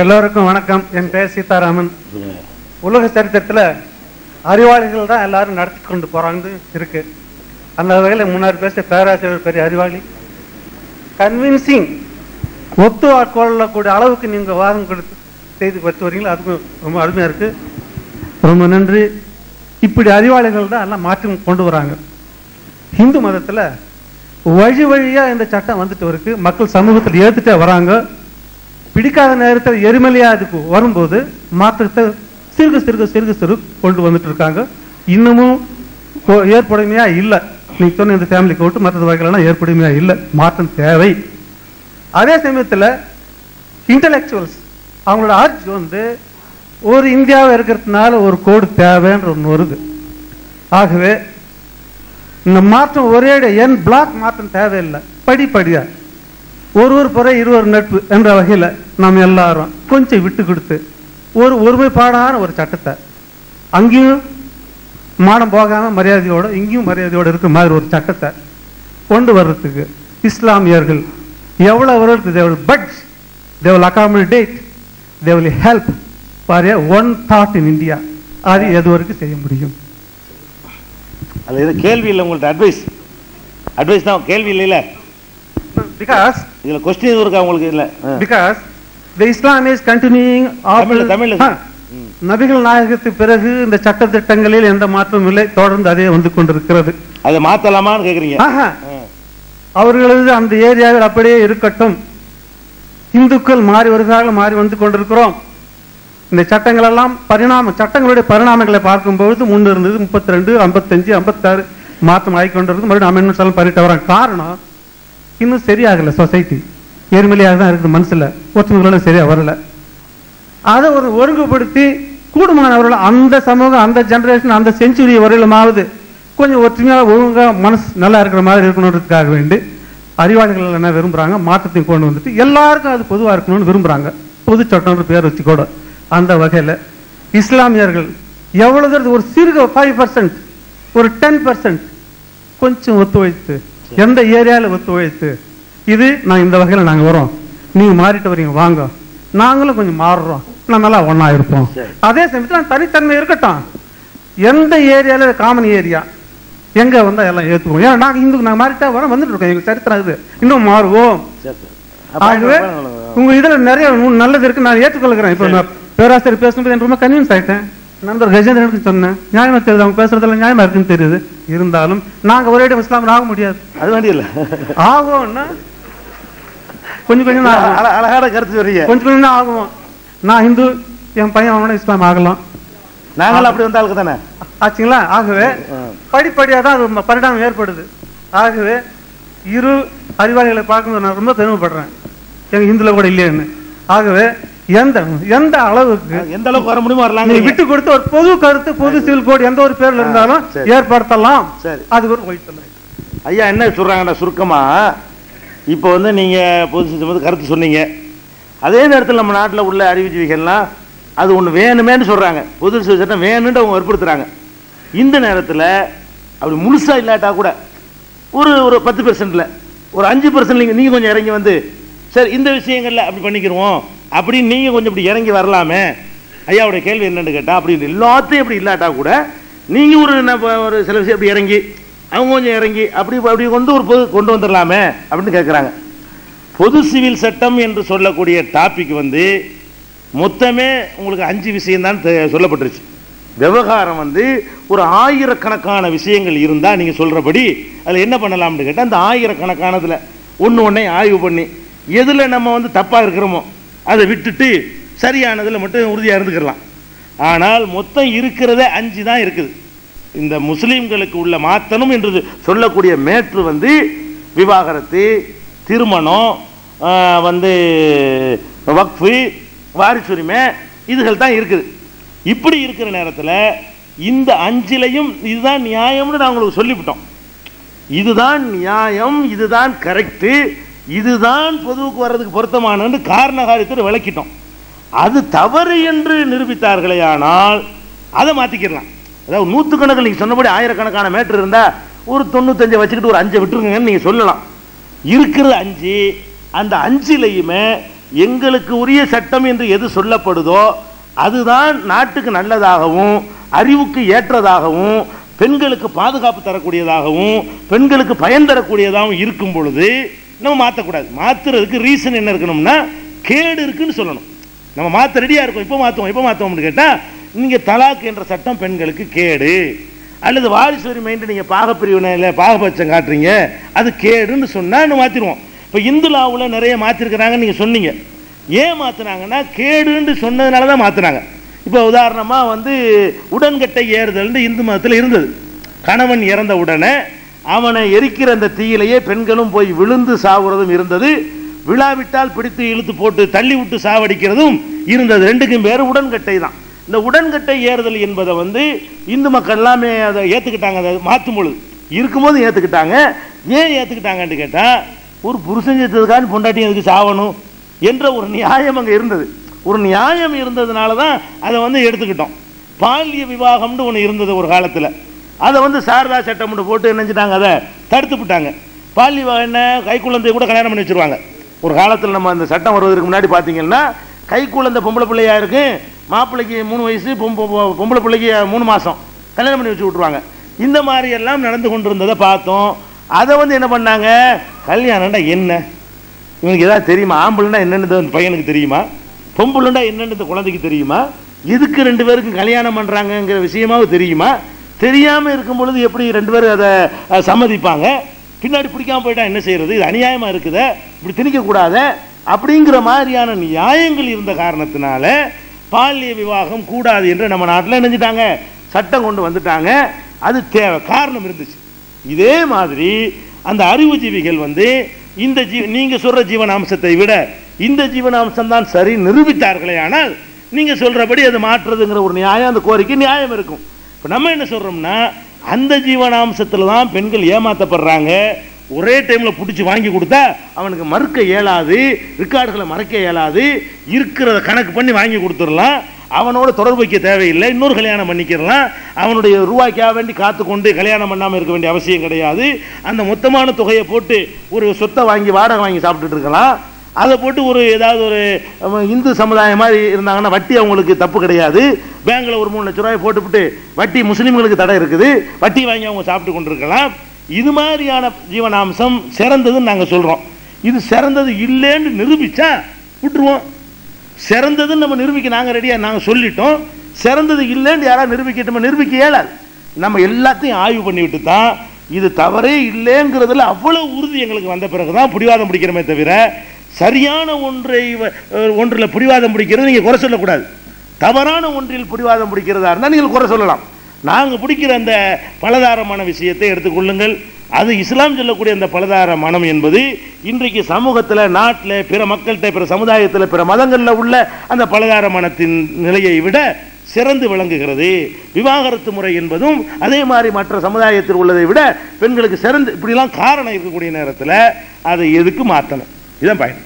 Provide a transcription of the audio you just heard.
எல்லோருக்கும் வணக்கம். என் பெயர் சீதாராமன். உலக சரித்திரத்தில் அறிவாளிகள் தான் எல்லாரும் நடத்தி கொண்டு போகிறாங்க இருக்கு. அந்த வகையில் முன்னாடி பேச பேராசிரியர் பெரிய அறிவாளி. கன்வின்சிங் ஒத்து கொள்ளக்கூடிய அளவுக்கு நீங்கள் வாதம் கொடுத்து செய்து பத்து வரீங்களா? அதுக்கும் ரொம்ப அருமையாக இருக்கு. ரொம்ப நன்றி. இப்படி அறிவாளிகள் தான் எல்லாம் மாற்றி கொண்டு வராங்க. இந்து மதத்தில் வழி வழியாக இந்த சட்டம் வந்துட்டு இருக்கு. மக்கள் சமூகத்தில் ஏற்றுட்டே வராங்க. பிடிக்காத நேரத்தில் எரிமலையா அதுக்கு வரும்போது மாற்றத்தை சிறுக சிறுக சிறுக சிறு கொண்டு வந்துட்டு இருக்காங்க. இன்னமும் ஏற்படுமையா இல்லை. நீங்க சொன்ன இந்த ஃபேமிலிக்கு விட்டு மற்ற வகைகள்லாம் ஏற்படுமையா இல்லை. மாற்றம் தேவை. அதே சமயத்தில் இன்டலெக்சுவல்ஸ் அவங்களோட ஆர்ஜ் வந்து ஒரு இந்தியாவை இருக்கிறதுனால ஒரு கோடு தேவைன்ற ஒன்று வருது. ஆகவே இந்த மாற்றம் ஒரே என் பிளாக் மாற்றம் தேவையில்லை. படிப்படியா. ஒரு புற இருவர் நட்பு என்ற வகையில் நாம் எல்லாரும் கொஞ்சம் விட்டு கொடுத்து ஒரு ஒருமைப்பாடான ஒரு சட்டத்தை அங்கேயும் மானம் போகாம மரியாதையோட இங்கேயும் மரியாதையோட இருக்கிற மாதிரி ஒரு சட்டத்தை கொண்டு வர்றதுக்கு இஸ்லாமியர்கள் will budge they will accommodate they will help for a one thought in India. அது எது வரைக்கும் செய்ய முடியும்? அது கேள்வி இல்லை உங்கள்ட்ட அட்வைஸ் அட்வைஸ் தான் கேள்வி இல்லைல்ல? பிகாஸ் இதுல கொஸ்டின் இருக்கா உங்களுக்கு இல்ல ஆ. The Islam is continuing தமிழ்ல- தமிழ்ல ஆ. நபிகள் நாயகத்துக்கு பிறகு இந்த சட்ட திட்டங்களில் எந்த மாற்றமும் இல்லை. தொடர்ந்து அதே வந்து கொண்டிருக்கிறது. அதை மாத்தலாமான்னு கேக்குறீங்க. அவர்களது அந்த ஏரியாவில் அப்படியே இருக்கட்டும். இந்துக்கள் மாறி வருகிறார்கள் மாறி வந்து கொண்டிருக்கிறோம். இந்த சட்டங்கள் எல்லாம் பரிணாம சட்டங்களுடைய பரிணாமங்களை பார்க்கும்பொழுது முன்னு இருந்தது முப்பத்தி ரெண்டு ஐம்பத்தஞ்சு ஐம்பத்தாறு மாற்றம் ஆகிக்கொண்டிருக்கு மறுபடியும் அமெண்ட்மெண்ட்ஸ் எல்லாம் பண்ணிட்டு வராங்க காரணம் இன்னும் சரியாகல சொசைட்டி. எரிமலையாக தான் இருக்குது மனசுல. ஒற்றுமைகளோட சரியா வரல. அதை ஒரு ஒருங்குபடுத்தி கூடுமானவர்கள் அந்த சமூகம் அந்த ஜெனரேஷன் அந்த செஞ்சுரி வரையிலுமாவது கொஞ்சம் ஒற்றுமையா ஒழுங்கா மனசு நல்லா இருக்கிற மாதிரி இருக்கணுன்றதுக்காக வேண்டி அறிவாளிகள் என்ன விரும்புறாங்க? மாற்றத்தையும் கொண்டு வந்துட்டு எல்லாருக்கும் அது பொதுவா இருக்கணும்னு விரும்புறாங்க. பொது சட்டம்ன்ற பேர் வச்சு கூட அந்த வகையில இஸ்லாமியர்கள் எவ்வளவு ஒரு சிறுக ஃபைவ் பர்சன்ட் ஒரு டென் பர்சன்ட் கொஞ்சம் ஒத்துழைத்து எந்த ஏரியால ஒத்துழைத்து இது நான் இந்த வகையில நாங்க வரோம். நீங்க மாறிட்டு வரீங்க வாங்க. நாங்களும் கொஞ்சம் மாறுறோம். நம்ம எல்லாம் ஒண்ணா இருப்போம். அதே சமயத்துல தனித்தன்மை இருக்கட்டும். எந்த ஏரியால காமன் ஏரியா எங்க வந்தா எல்லாம் ஏத்துக்குவோம் ஏன்னா நாங்க இந்துக்கு நாங்க மாறிட்டா வரோம் வந்துட்டு இருக்கோம். எங்க சரித்திரம் இது இன்னும் மாறுவோம். ஆகவே பாருங்க. உங்க இதுல நிறைய நல்லது இருக்கு. நான் ஏற்றுக்கொள்கிறேன். இப்ப நான் பேராசிரியர் பேசும்போது எனக்கு ரொம்ப கன்வின்ஸ் ஆயிட்டேன். நண்பர் கஜேந்திரனுக்கு சொன்னேன். நியாயமா தெரியுது? அவங்க பேசுறதுல நியாயமா இருக்குன்னு தெரியுது. இருந்தாலும் நாங்க ஒரே இடம் இஸ்லாம் ஆக முடியாது. அது வேண்டிய இல்ல ஆகும்னா கொஞ்சம் கொஞ்சம் அழகான கருத்து சொல்றீங்க. கொஞ்சம் கொஞ்சம் தான் ஆகும். நான் இந்து என் பையன் அவனோட இஸ்லாம் ஆகலாம். நாங்களும் அப்படி வந்த ஆளுக்கு தானே? ஆச்சுங்களா? ஆகவே படிப்படியா தான் அது பரிணாமம் ஏற்படுது. ஆகவே இரு அறிவாளிகளை பார்க்கும்போது நான் ரொம்ப பெருமைப்படுறேன். எங்க இந்துல கூட இல்லையேன்னு. ஆகவே எந்த எந்த அளவுக்கு எந்த அளவுக்கு வர முடியுமோ நீ வரலாங்க விட்டு கொடுத்து ஒரு பொது கருத்து பொது சிவில் கோடு எந்த ஒரு பேர்ல இருந்தாலும். ஏற்படுத்தலாம். சரி. அது ஒரு ஐயா என்ன சொல்றாங்கன்னா சுருக்கமா இப்போ வந்து நீங்கள் பொது சிஸ்டம் வந்து கருத்து சொன்னீங்க. அதே நேரத்தில் நம்ம நாட்டில் உள்ள அறிவுஜீவிகள்லாம் அது ஒன்று வேணுமேன்னு சொல்கிறாங்க பொது சட்டம் வேணும்னு அவங்க வற்புறுத்துறாங்க. இந்த நேரத்தில் அப்படி முழுசாக இல்லாட்டா கூட ஒரு ஒரு பத்து பெர்சன்ட்டில் ஒரு அஞ்சு பெர்சன்ட் நீங்கள் நீங்கள் கொஞ்சம் இறங்கி வந்து சரி இந்த விஷயங்கள்ல அப்படி பண்ணிக்கிறோம் அப்படின்னு நீங்கள் கொஞ்சம் இப்படி இறங்கி வரலாமே. ஐயாவுடைய கேள்வி என்னென்னு கேட்டால் அப்படின்னு எல்லாத்தையும் இப்படி இல்லாட்டா கூட நீங்கள் ஒரு என்ன ஒரு சில விஷயம் அப்படி இறங்கி அவங்க கொஞ்சம் இறங்கி அப்படி அப்படி கொண்டு ஒரு பொது கொண்டு வந்துடலாமே அப்படின்னு கேட்குறாங்க பொது சிவில் சட்டம் என்று சொல்லக்கூடிய டாபிக் வந்து மொத்தமே உங்களுக்கு அஞ்சு விஷயம்தான் சொல்லப்பட்டுருச்சு. விவகாரம் வந்து ஒரு ஆயிரக்கணக்கான விஷயங்கள் இருந்தால் நீங்கள் சொல்கிறபடி அதில் என்ன பண்ணலாம்னு கேட்டால் அந்த ஆயிரக்கணக்கானதில் ஒன்று ஒன்றே ஆய்வு பண்ணி எதில் நம்ம வந்து தப்பாக இருக்கிறோமோ அதை விட்டுட்டு சரியானதில் மட்டும் உறுதியாக இருந்துக்கிடலாம். ஆனால் மொத்தம் இருக்கிறதே அஞ்சு தான் இருக்குது. இந்த முஸ்லீம்களுக்கு உள்ள மாத்தனும் என்று சொல்லக்கூடிய மேற்று வந்து விவாகரத்து திருமணம் வந்து வக்ஃபு வாரிசுரிமை இதுகள் தான் இருக்குது. இப்படி இருக்கிற நேரத்தில் இந்த அஞ்சிலையும் இதுதான் நியாயம்னு நான் உங்களுக்கு சொல்லிவிட்டோம். இதுதான் நியாயம் இதுதான் கரெக்டு இதுதான் பொதுவுக்கு வர்றதுக்கு பொருத்தமானன்னு காரணகாரியத்தை விளக்கிட்டோம். அது தவறு என்று நிரூபித்தார்களே ஆனால் அதை மாற்றிக்கிடலாம் அதாவது நூற்றுக்கணக்கில் நீங்கள் சொன்னபடி ஆயிரக்கணக்கான மேட்ரு இருந்தா ஒரு தொண்ணூத்தஞ்சை வச்சுக்கிட்டு ஒரு அஞ்சை விட்டுருங்கன்னு நீங்கள் சொல்லலாம். இருக்கிறது அஞ்சு. அந்த அஞ்சிலையுமே எங்களுக்கு உரிய சட்டம் என்று எது சொல்லப்படுதோ அதுதான் நாட்டுக்கு நல்லதாகவும் அறிவுக்கு ஏற்றதாகவும் பெண்களுக்கு பாதுகாப்பு தரக்கூடியதாகவும் பெண்களுக்கு பயன் தரக்கூடியதாகவும் இருக்கும் பொழுது நம்ம மாற்றக்கூடாது மாத்துறதுக்கு ரீசன் என்ன இருக்கணும்னா கேடு இருக்குன்னு சொல்லணும். நம்ம மாற்ற ரெடியாக இருக்கோம். இப்போ மாற்றுவோம் இப்போ மாற்றுவோம்னு கேட்டால் நீங்கள் தலாக் என்ற சட்டம் பெண்களுக்கு கேடு. அல்லது வாரிசு உரிமைன்ட்டு நீங்கள் பாகப்பிரிவினையில் பாகபட்சம் காட்டுறீங்க அது கேடுன்னு சொன்னால் மாற்றிடுவோம் இப்போ இந்துலாவில் நிறைய மாற்றிருக்கிறாங்கன்னு நீங்கள் சொன்னீங்க. ஏன் மாற்றினாங்கன்னா கேடுன்னு சொன்னதுனால தான் மாற்றினாங்க இப்போ உதாரணமாக வந்து உடன்கட்டை ஏறுதல்னு இந்து மதத்தில் இருந்தது. கணவன் இறந்த உடனே அவனை எரிக்கிற அந்த தீயிலேயே பெண்களும் போய் விழுந்து சாவுறதும் இருந்தது. விழாவிட்டால் பிடித்து இழுத்து போட்டு தள்ளி விட்டு சாவடிக்கிறதும் இருந்தது. ரெண்டுக்கும் பேர் உடன்கட்டை தான். இந்த உடன்கட்டை ஏறுதல் என்பதை வந்து இந்து மக்கள் எல்லாமே அதை ஏற்றுக்கிட்டாங்க அதை மாற்றும் பொழுது. இருக்கும்போது ஏற்றுக்கிட்டாங்க ஏன் ஏற்றுக்கிட்டாங்கன்னு கேட்டால் ஒரு புருஷன் செத்ததுக்காக பொண்டாட்டி எதுக்கு சாவணும் என்ற ஒரு நியாயம் அங்கே இருந்தது. ஒரு நியாயம் இருந்ததுனால தான் அதை வந்து எடுத்துக்கிட்டோம். பால்ய விவாகம்னு ஒன்று இருந்தது ஒரு காலத்தில். அதை வந்து சாரதா சட்டம்னு போட்டு நினைச்சிட்டாங்க அதை தடுத்து விட்டாங்க. பால்ய விவாகம் என்ன? கைக்குழந்தைய கூட கல்யாணம் பண்ணி வச்சிருவாங்க. ஒரு காலத்தில் நம்ம அந்த சட்டம் வருவதற்கு முன்னாடி பார்த்தீங்கன்னா கைக்குழந்தை பொம்பளை பிள்ளையாக இருக்கும் மாப்பிள்ளைக்கு மூணு வயசு பொம்ப- பொம்பளை பிள்ளைக்கு மூணு மாதம் கல்யாணம் பண்ணி வச்சு விட்ருவாங்க இந்த மாதிரி எல்லாம் நடந்து கொண்டிருந்ததை பார்த்தோம். அதை வந்து என்ன பண்ணாங்க? கல்யாணம்டா என்ன? இவனுக்கு ஏதாவது தெரியுமா? ஆம்பளைன்னா என்னன்னு பையனுக்கு தெரியுமா? பொம்பளைண்டா என்னன்னு இந்த குழந்தைக்கு தெரியுமா? எதுக்கு ரெண்டு பேருக்கும் கல்யாணம் பண்ணுறாங்கங்கிற விஷயமாவும் தெரியுமா? தெரியாமல் இருக்கும் பொழுது எப்படி ரெண்டு பேரும் அதை சம்மதிப்பாங்க? பின்னாடி பிடிக்காம போயிட்டா என்ன செய்யறது? இது அநியாயமாக இருக்குதே. இப்படி திணிக்கக்கூடாத. அப்படிங்கிற மாதிரியான நியாயங்கள் இருந்த காரணத்தினால பால்ய விவாகம் கூடாது என்று நம்ம நாட்டில் நினைஞ்சிட்டாங்க. சட்டம் கொண்டு வந்துட்டாங்க. அது தேவை. காரணம் இருந்துச்சு. இதே மாதிரி அந்த அறிவுஜீவிகள் வந்து இந்த ஜீ நீங்கள் சொல்கிற ஜீவனாம்சத்தை விட இந்த ஜீவனாம்சம் தான் சரி நிரூபித்தார்களே ஆனால் நீங்கள் சொல்கிறபடி அது மாற்றுறதுங்கிற ஒரு நியாயம் அந்த கோரிக்கை நியாயம் இருக்கும். இப்போ நம்ம என்ன சொல்கிறோம்னா அந்த ஜீவனாம்சத்தில் தான் பெண்கள் ஏமாற்றப்படுறாங்க ஒரே டைமில் பிடிச்சி வாங்கி கொடுத்தா அவனுக்கு மறுக்க இயலாது ரெக்கார்டுகளை மறைக்க இயலாது இருக்கிறத கணக்கு பண்ணி வாங்கி கொடுத்துடலாம். அவனோட தொடர்பு வைக்க தேவையில்லை இன்னொரு கல்யாணம் பண்ணிக்கிறலாம். அவனுடைய ரூபாய்க்காக வேண்டி காத்து கொண்டு கல்யாணம் பண்ணாமல் இருக்க வேண்டிய அவசியம் கிடையாது. அந்த மொத்தமான தொகையை போட்டு ஒரு சொத்தை வாங்கி வாடகை வாங்கி சாப்பிட்டுட்டு இருக்கலாம். அதை போட்டு ஒரு ஏதாவது ஒரு இந்து சமுதாயம் மாதிரி இருந்தாங்கன்னா வட்டி அவங்களுக்கு தப்பு கிடையாது. பேங்கில் ஒரு மூணு லட்ச ரூபாய் போட்டுவிட்டு வட்டி முஸ்லீம்களுக்கு தடை இருக்குது. வட்டி வாங்கி அவங்க சாப்பிட்டு கொண்டிருக்கலாம். இது மாதிரியான ஜீவனாம்சம் சிறந்ததுன்னு நாங்கள் சொல்கிறோம் இது சிறந்தது இல்லைன்னு நிரூபித்தா விட்டுருவோம். சிறந்ததுன்னு நம்ம நிரூபிக்க நாங்கள் ரெடியாக நாங்கள் சொல்லிட்டோம். சிறந்தது இல்லைன்னு யாராவது நிரூபிக்கட்டுமா நிரூபிக்க இயலாது. நம்ம எல்லாத்தையும் ஆய்வு பண்ணிவிட்டு தான் இது தவறே இல்லைங்கிறதுல அவ்வளோ உறுதி எங்களுக்கு வந்த பிறகு தான் பிடிவாதம் பிடிக்கிறோமே தவிர சரியான ஒன்றை ஒன்றில் பிடிவாதம் பிடிக்கிறது நீங்கள் குறை சொல்லக்கூடாது. தவறான ஒன்றில் பிடிவாதம் பிடிக்கிறதா இருந்தால் நீங்கள் குறை சொல்லலாம். நாங்கள் பிடிக்கிற அந்த பலதாரமான விஷயத்தை எடுத்துக்கொள்ளுங்கள் அது இஸ்லாம் சொல்லக்கூடிய அந்த பலதார மனம் என்பது இன்றைக்கு சமூகத்தில் நாட்டில் பிற மக்கள்கிட்ட பிற சமுதாயத்தில் பிற மதங்களில் உள்ள அந்த பலதார மனத்தின் நிலையை விட சிறந்து விளங்குகிறது. விவாகரத்து முறை என்பதும் அதே மாதிரி மற்ற சமுதாயத்தில் உள்ளதை விட பெண்களுக்கு சிறந்து இப்படிலாம் காரணம் இருக்கக்கூடிய நேரத்தில் அதை எதுக்கு மாற்றணும் இதான் பயன்